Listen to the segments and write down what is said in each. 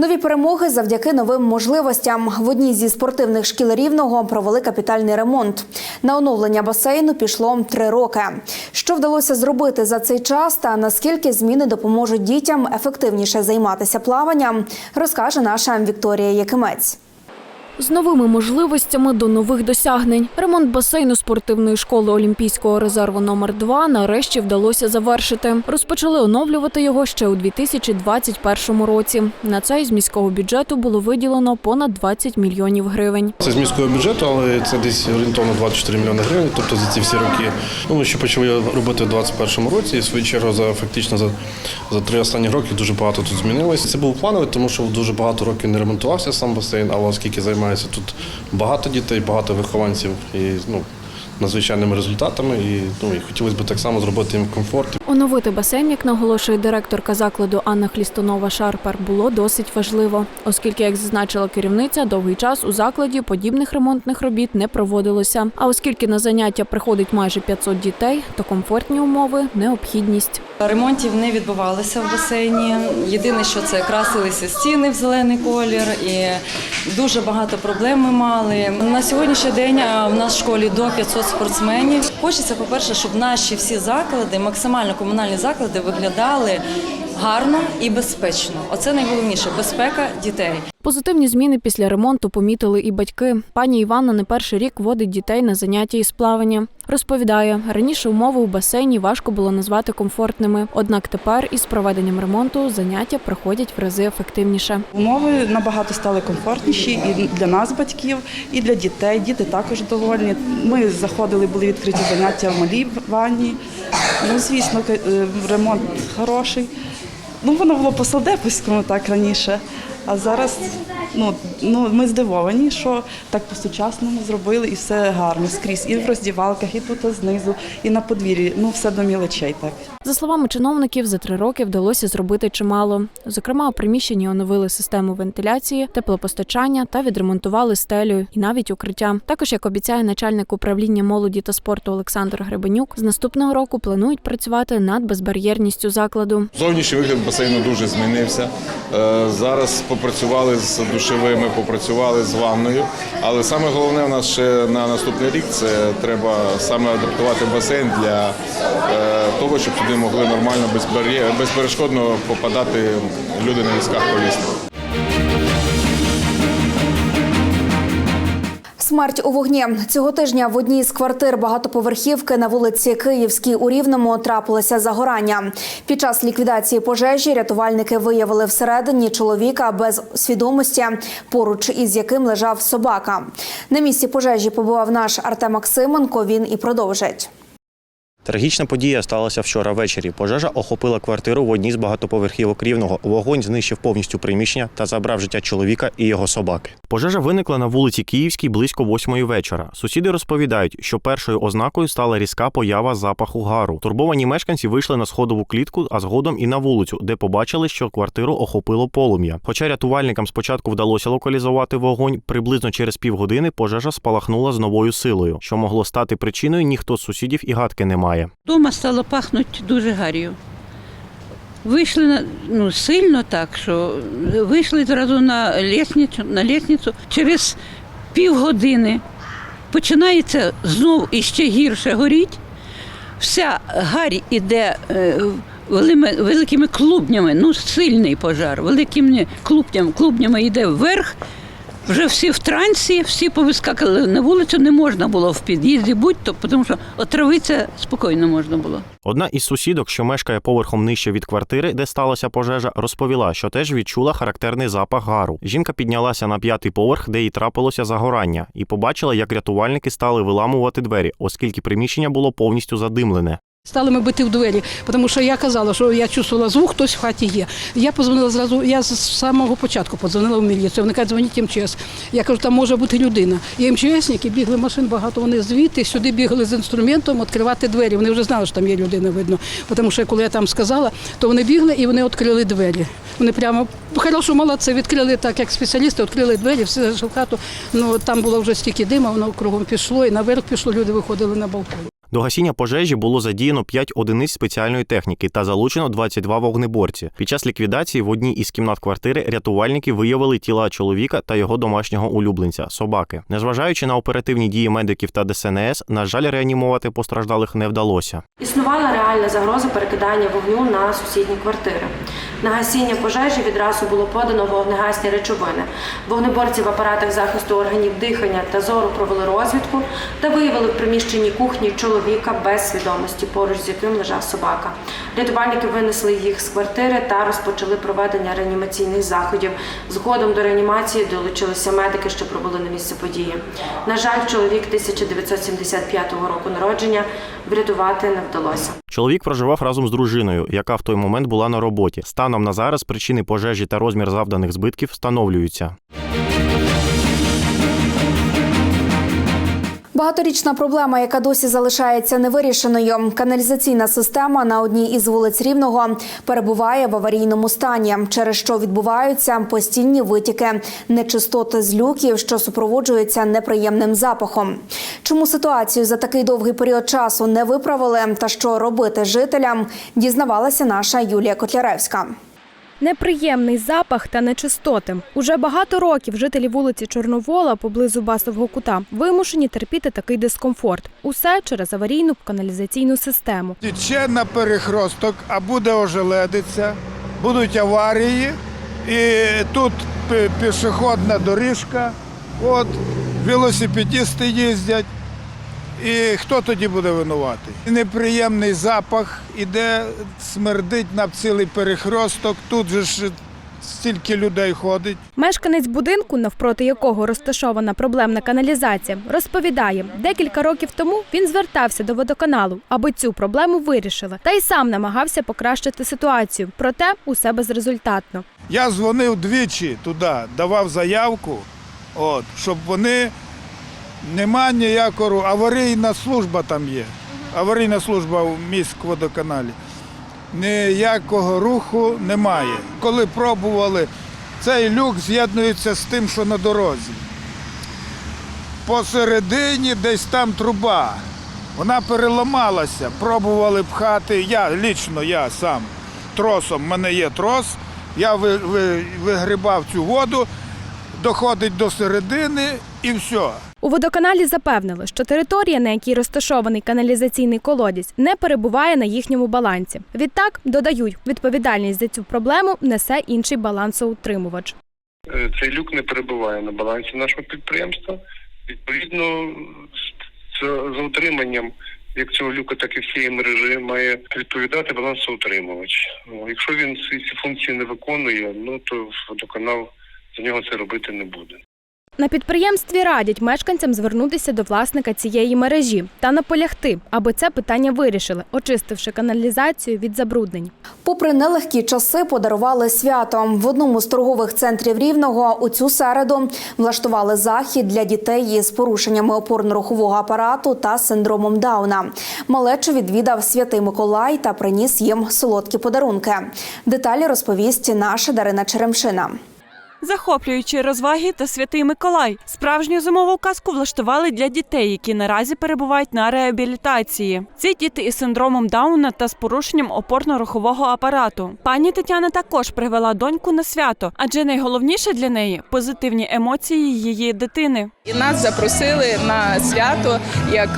Нові перемоги завдяки новим можливостям. В одній зі спортивних шкіл рівного провели капітальний ремонт. На оновлення басейну пішло три роки. Що вдалося зробити за цей час та наскільки зміни допоможуть дітям ефективніше займатися плаванням, розкаже наша Вікторія Якимець. З новими можливостями до нових досягнень. Ремонт басейну спортивної школи Олімпійського резерву номер 2 нарешті вдалося завершити. Розпочали оновлювати його ще у 2021 році. На це із міського бюджету було виділено понад 20 мільйонів гривень. Це з міського бюджету, але це десь орієнтовно 24 мільйони гривень. Тобто за ці всі роки. Ну, ми ще почали робити у 2021 році. І в свою чергу за фактично за, за три останні роки дуже багато тут змінилось. Це був плановий, тому що дуже багато років не ремонтувався сам басейн, але оскільки займається тут багато дітей, багато вихованців і ну. Надзвичайними результатами, і ну і хотілося б так само зробити їм комфорт. Оновити басейн, як наголошує директорка закладу Анна Хлістонова Шарпар, було досить важливо, оскільки, як зазначила керівниця, довгий час у закладі подібних ремонтних робіт не проводилося. А оскільки на заняття приходить майже 500 дітей, то комфортні умови необхідність. Ремонтів не відбувалося в басейні. Єдине, що це красилися стіни в зелений колір, і дуже багато проблем ми мали. На сьогоднішній день в нас в школі до 500 спортсменів. Хочеться, по-перше, щоб наші всі заклади, максимально комунальні заклади, виглядали гарно і безпечно. Оце найголовніше безпека дітей. Позитивні зміни після ремонту помітили і батьки. Пані Іванна не перший рік водить дітей на заняття із плавання. Розповідає, раніше умови у басейні важко було назвати комфортними. Однак тепер із проведенням ремонту заняття проходять в рази ефективніше. Умови набагато стали комфортніші і для нас, батьків, і для дітей. Діти також довольні. Ми заходили, були відкриті заняття в малій ванні. Ну, звісно, е, ремонт хороший. Ну, воно було по солдепівському так раніше. А зараз ну, ну, ми здивовані, що так по-сучасному зробили і все гарно скрізь. І в роздівалках, і тут знизу, і на подвір'ї. Ну, все до мілочей так. За словами чиновників, за три роки вдалося зробити чимало. Зокрема, у приміщенні оновили систему вентиляції, теплопостачання та відремонтували стелю і навіть укриття. Також, як обіцяє начальник управління молоді та спорту Олександр Гребенюк, з наступного року планують працювати над безбар'єрністю закладу. Зовнішній вигляд басейну дуже змінився. Е, Зараз попрацювали з душевими, попрацювали з ванною. Але саме головне у нас ще на наступний рік це треба саме адаптувати басейн для е, того, щоб туди могли нормально безперешкодно попадати люди на візках колісних. Смерть у вогні цього тижня в одній з квартир багатоповерхівки на вулиці Київській у Рівному трапилося загорання. Під час ліквідації пожежі рятувальники виявили всередині чоловіка без свідомості, поруч із яким лежав собака. На місці пожежі побував наш Артем Максименко. Він і продовжить. Трагічна подія сталася вчора ввечері. Пожежа охопила квартиру в одній з багатоповерхівок Рівного. Вогонь знищив повністю приміщення та забрав життя чоловіка і його собаки. Пожежа виникла на вулиці Київській близько восьмої вечора. Сусіди розповідають, що першою ознакою стала різка поява запаху гару. Турбовані мешканці вийшли на сходову клітку, а згодом і на вулицю, де побачили, що квартиру охопило полум'я. Хоча рятувальникам спочатку вдалося локалізувати вогонь, приблизно через півгодини пожежа спалахнула з новою силою, що могло стати причиною, ніхто з сусідів і гадки не має. Дома стало пахнути дуже гар'ю. Вийшли ну, сильно так, що вийшли зразу на лісницю, на лісницю. Через півгодини починається знов іще гірше горіть. Вся гарь іде е, великими клубнями, ну сильний пожар, великими клубнями, клубнями йде вверх. Вже всі в трансі, всі повискакали на вулицю, не можна було в під'їзді будь-то, тому що отравитися спокійно можна було. Одна із сусідок, що мешкає поверхом нижче від квартири, де сталася пожежа, розповіла, що теж відчула характерний запах гару. Жінка піднялася на п'ятий поверх, де їй трапилося загорання, і побачила, як рятувальники стали виламувати двері, оскільки приміщення було повністю задимлене. Стали ми бити в двері, тому що я казала, що я чувствувала звук, хтось в хаті є. Я позвонила зразу, я з самого початку подзвонила в міліцію. Вони кажуть, дзвоніть МЧС. Я кажу, там може бути людина. І МЧСники бігли машин багато, вони звідти сюди бігли з інструментом відкривати двері. Вони вже знали, що там є людина, видно. Тому що коли я там сказала, то вони бігли і вони відкрили двері. Вони прямо хорошо, молодці, відкрили так, як спеціалісти, відкрили двері, все зайшли в хату. Ну там було вже стільки дима, воно кругом пішло, і наверх пішло, люди виходили на балкон. До гасіння пожежі було задіяно 5 одиниць спеціальної техніки та залучено 22 вогнеборці. Під час ліквідації в одній із кімнат квартири рятувальники виявили тіла чоловіка та його домашнього улюбленця собаки. Незважаючи на оперативні дії медиків та ДСНС, на жаль, реанімувати постраждалих не вдалося. Існувала реальна загроза перекидання вогню на сусідні квартири. На гасіння пожежі відразу було подано вогнегасні речовини. Вогнеборці в апаратах захисту органів дихання та зору провели розвідку та виявили в приміщенні кухні чоловіка без свідомості, поруч з яким лежав собака. Рятувальники винесли їх з квартири та розпочали проведення реанімаційних заходів. Згодом до реанімації долучилися медики, що прибули на місце події. На жаль, чоловік 1975 року народження врятувати не вдалося. Чоловік проживав разом з дружиною, яка в той момент була на роботі. Станом на зараз причини пожежі та розмір завданих збитків встановлюються. Багаторічна проблема, яка досі залишається невирішеною. Каналізаційна система на одній із вулиць Рівного перебуває в аварійному стані, через що відбуваються постійні витіки нечистоти з люків, що супроводжуються неприємним запахом. Чому ситуацію за такий довгий період часу не виправили та що робити жителям, дізнавалася наша Юлія Котляревська. Неприємний запах та нечистоти. Уже багато років жителі вулиці Чорновола поблизу Басового кута вимушені терпіти такий дискомфорт. Усе через аварійну каналізаційну систему. Тече на перехросток, а буде ожеледиця, будуть аварії, і тут пішохідна доріжка, от, велосипедисти їздять. І хто тоді буде винуватий? Неприємний запах іде, смердить на цілий перехросток. Тут же ж стільки людей ходить. Мешканець будинку, навпроти якого розташована проблемна каналізація, розповідає, декілька років тому він звертався до водоканалу, аби цю проблему вирішили, та й сам намагався покращити ситуацію. Проте усе безрезультатно. Я дзвонив двічі туди, давав заявку, от, щоб вони нема ніякого аварійна служба там є. Аварійна служба в міськводоканалі. Ніякого руху немає. Коли пробували, цей люк з'єднується з тим, що на дорозі. Посередині десь там труба. Вона переламалася, пробували пхати. Я лічно, я сам тросом, в мене є трос. Я ви- ви- вигрібав цю воду, доходить до середини і все. У водоканалі запевнили, що територія, на якій розташований каналізаційний колодязь, не перебуває на їхньому балансі. Відтак додають, відповідальність за цю проблему несе інший балансоутримувач. Е, Цей люк не перебуває на балансі нашого підприємства. Відповідно, з- за, утриманням як цього люка, так і всієї мережі має відповідати балансоутримувач. Якщо він ці ці функції не виконує, ну то водоканал за нього це робити не буде. На підприємстві радять мешканцям звернутися до власника цієї мережі та наполягти, аби це питання вирішили, очистивши каналізацію від забруднень. Попри нелегкі часи, подарували свято. В одному з торгових центрів Рівного у цю середу влаштували захід для дітей із порушеннями опорно-рухового апарату та синдромом Дауна. Малечу відвідав святий Миколай та приніс їм солодкі подарунки. Деталі розповість наша Дарина Черемшина. Захоплюючі розваги та святий Миколай. Справжню зимову казку влаштували для дітей, які наразі перебувають на реабілітації. Ці діти із синдромом Дауна та з порушенням опорно-рухового апарату. Пані Тетяна також привела доньку на свято, адже найголовніше для неї позитивні емоції її дитини. І нас запросили на свято як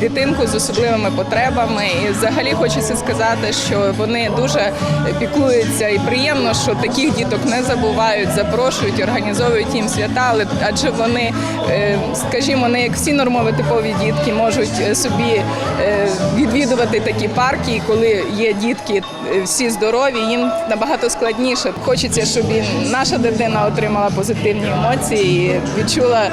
дитинку з особливими потребами. І взагалі хочеться сказати, що вони дуже піклуються і приємно, що таких діток не забувають, запрошують, організовують їм свята, але адже вони, е, скажімо, не як всі нормові типові дітки можуть е, собі е, відвідувати такі парки, і коли є дітки всі здорові, їм набагато складніше. Хочеться, щоб і наша дитина отримала позитивні емоції і відчула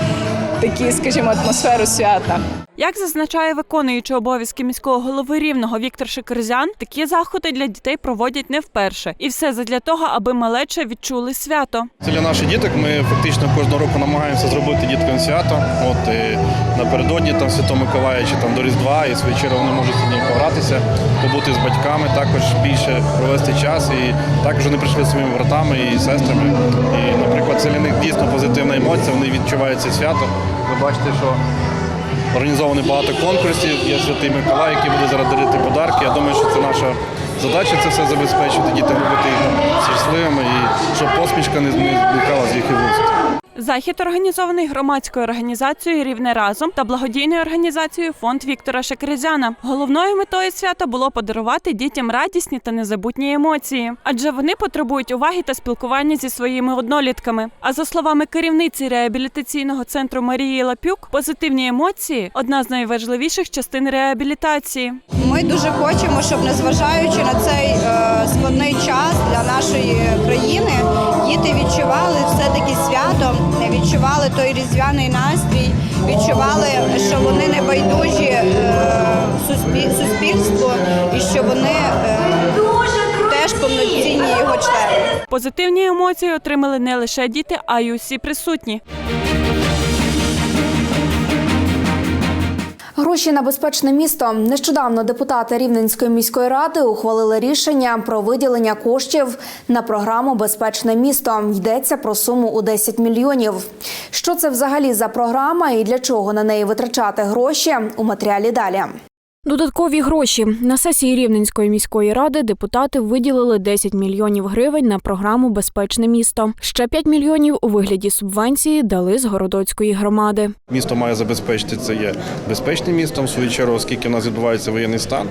такі, скажімо, атмосферу свята. Як зазначає виконуючий обов'язки міського голови рівного Віктор Шикерзян, такі заходи для дітей проводять не вперше, і все задля того, аби малече відчули свято. Це для наших діток. Ми фактично кожного року намагаємося зробити діткам свято. От і напередодні там Святого Миколая чи там до Різдва, і чергу вони можуть сьогодні погратися, побути з батьками, також більше провести час. І також вони прийшли своїми братами і сестрами. І, наприклад, це для них дійсно позитивна емоція. Вони відчувають це свято. Ви бачите, що організовано багато конкурсів. Є святий Миколай, який буде зараз дарити подарки. Я думаю, що це наша задача це все забезпечити, дітям робити їх щасливими і щоб посмішка не зникала з їх вуст. Захід організований громадською організацією Рівне разом та благодійною організацією Фонд Віктора Шекерезяна. Головною метою свята було подарувати дітям радісні та незабутні емоції, адже вони потребують уваги та спілкування зі своїми однолітками. А за словами керівниці реабілітаційного центру Марії Лапюк, позитивні емоції одна з найважливіших частин реабілітації. Ми дуже хочемо, щоб незважаючи на цей е, складний час для нашої країни, діти відчували все-таки свято, відчували той різдвяний настрій, відчували, що вони не байдужі е, суспіль- суспільству і що вони е, теж повноцінні його члени. Позитивні емоції отримали не лише діти, а й усі присутні. Гроші на безпечне місто. Нещодавно депутати Рівненської міської ради ухвалили рішення про виділення коштів на програму Безпечне місто. Йдеться про суму у 10 мільйонів. Що це взагалі за програма і для чого на неї витрачати гроші у матеріалі далі. Додаткові гроші на сесії Рівненської міської ради депутати виділили 10 мільйонів гривень на програму Безпечне місто. Ще 5 мільйонів у вигляді субвенції дали з городоцької громади. Місто має забезпечити це є безпечним містом. В свою чергу, оскільки в нас відбувається воєнний стан,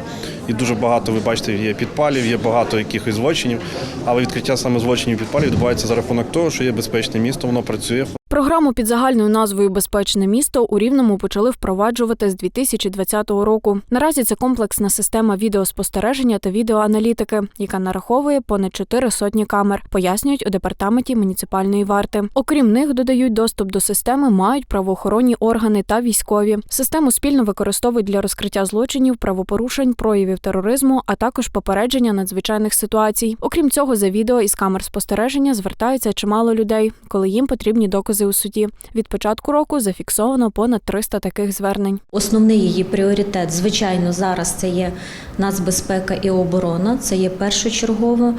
і дуже багато, ви бачите, є підпалів, є багато якихось злочинів. Але відкриття саме злочинів підпалів відбувається за рахунок того, що є безпечне місто, воно працює. Програму під загальною назвою Безпечне місто у Рівному почали впроваджувати з 2020 року. Наразі це комплексна система відеоспостереження та відеоаналітики, яка нараховує понад чотири сотні камер, пояснюють у департаменті муніципальної варти. Окрім них, додають доступ до системи мають правоохоронні органи та військові. Систему спільно використовують для розкриття злочинів, правопорушень, проявів тероризму, а також попередження надзвичайних ситуацій. Окрім цього, за відео із камер спостереження звертаються чимало людей, коли їм потрібні докази у суді. Від початку року зафіксовано понад 300 таких звернень. Основний її пріоритет, звичайно, зараз це є нацбезпека і оборона. Це є першочергово.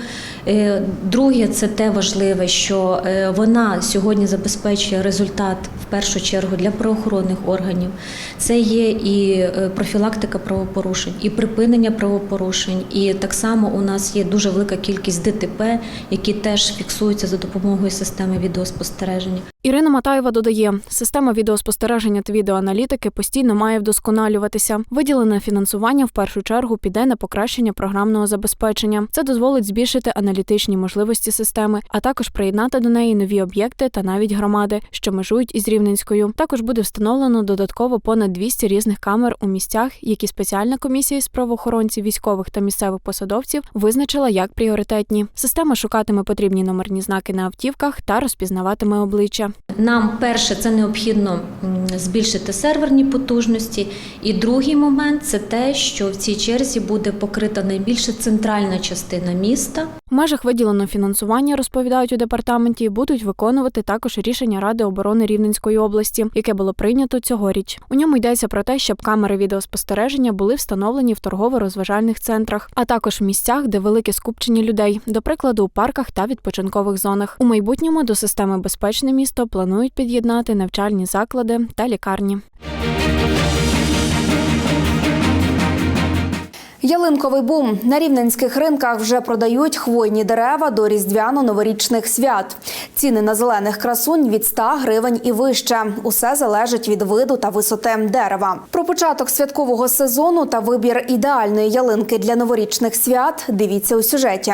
Е, Друге, це те важливе, що е, вона сьогодні забезпечує результат в першу чергу для правоохоронних органів. Це є і е, профілактика правопорушень, і припинення правопорушень. І так само у нас є дуже велика кількість ДТП, які теж фіксуються за допомогою системи відеоспостереження. Ірина Матаєва додає, система відеоспостереження та відеоаналітики постійно має вдосконалюватися. Виділене фінансування в першу чергу піде на покращення програмного забезпечення. Це дозволить збільшити аналітичні можливості системи, а також приєднати до неї нові об'єкти та навіть громади, що межують із Рівненською. Також буде встановлено додатково понад 200 різних камер у місцях, які спеціальна комісія з правоохоронців, військових та місцевих посадовців визначила як пріоритетні. Система шукатиме потрібні номерні знаки на автівках та розпізнаватиме обличчя. Нам перше це необхідно збільшити серверні потужності. І другий момент це те, що в цій черзі буде покрита найбільше центральна частина міста. Межах виділеного фінансування, розповідають у департаменті, будуть виконувати також рішення Ради оборони Рівненської області, яке було прийнято цьогоріч. У ньому йдеться про те, щоб камери відеоспостереження були встановлені в торгово-розважальних центрах, а також в місцях, де велике скупчення людей, до прикладу, у парках та відпочинкових зонах. У майбутньому до системи безпечне місто планують під'єднати навчальні заклади та лікарні. Ялинковий бум на рівненських ринках вже продають хвойні дерева до різдвяно-новорічних свят. Ціни на зелених красунь від 100 гривень і вище. Усе залежить від виду та висоти дерева. Про початок святкового сезону та вибір ідеальної ялинки для новорічних свят. Дивіться у сюжеті.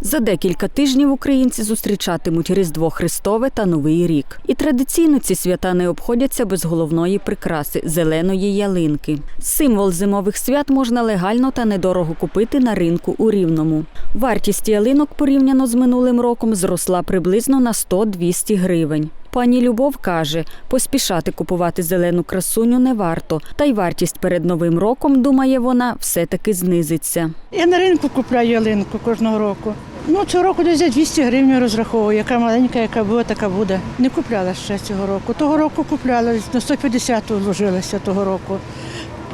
За декілька тижнів українці зустрічатимуть Різдво Христове та Новий рік. І традиційно ці свята не обходяться без головної прикраси зеленої ялинки. Символ зимових свят можна легально та недорого купити на ринку у Рівному. Вартість ялинок порівняно з минулим роком зросла приблизно на 100-200 гривень. Пані Любов каже, поспішати купувати зелену красуню не варто, та й вартість перед новим роком, думає вона, все-таки знизиться. Я на ринку купляю ялинку кожного року. Ну, цього року десь за 200 гривень розраховую. Яка маленька, яка була, така буде. Не купляла ще цього року. Того року купляла, на 150 вложилася того року.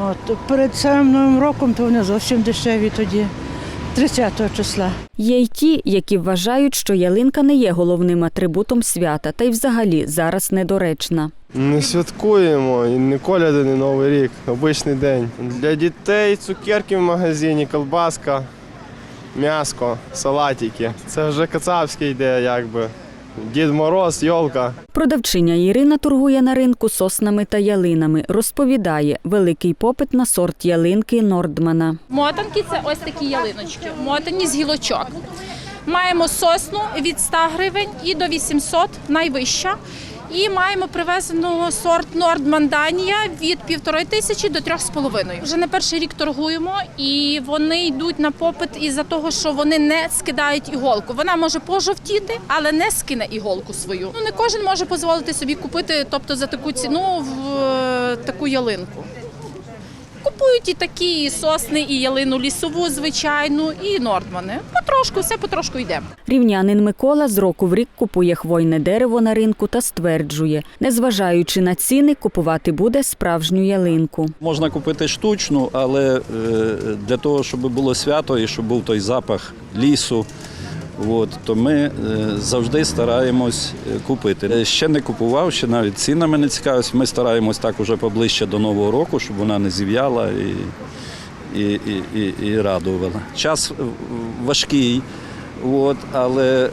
От. Перед самим новим роком то вони зовсім дешеві тоді, 30 числа. Є й ті, які вважають, що ялинка не є головним атрибутом свята, та й взагалі зараз недоречна. Не святкуємо, і не коляди, не Новий рік, обичний день. Для дітей цукерки в магазині, колбаска, м'яско, салатики. Це вже кацапське йде, якби. Дід Мороз, йолка. Продавчиня Ірина торгує на ринку соснами та ялинами. Розповідає, великий попит на сорт ялинки Нордмана. Мотанки це ось такі ялиночки, мотані з гілочок. Маємо сосну від 100 гривень і до 800, найвища. І маємо привезеного сорт Нордманданія від півтори тисячі до трьох з половиною. Вже не перший рік торгуємо, і вони йдуть на попит із-за того, що вони не скидають іголку. Вона може пожовтіти, але не скине іголку свою. Ну не кожен може дозволити собі купити, тобто за таку ціну в е, таку ялинку. Купують і такі і сосни, і ялину лісову, звичайну, і нордмани. Потрошку, все потрошку йде. Рівнянин Микола з року в рік купує хвойне дерево на ринку та стверджує, незважаючи на ціни, купувати буде справжню ялинку. Можна купити штучну, але е, для того, щоб було свято і щоб був той запах лісу, от, то ми е, завжди стараємось е, купити. Е, Ще не купував, ще навіть цінами не цікавився. Ми стараємось так уже поближче до Нового року, щоб вона не зів'яла і, і, і, і, і радувала. Час важкий, от, але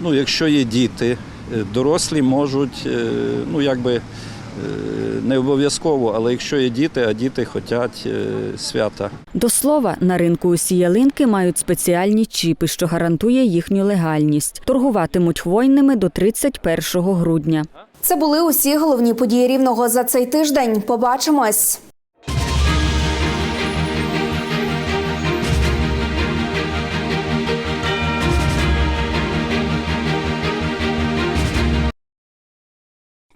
ну, якщо є діти, дорослі можуть, ну якби. Е, Не обов'язково, але якщо є діти, а діти хочуть е, свята. До слова, на ринку усі ялинки мають спеціальні чіпи, що гарантує їхню легальність. Торгуватимуть хвойними до 31 грудня. Це були усі головні події рівного за цей тиждень. Побачимось.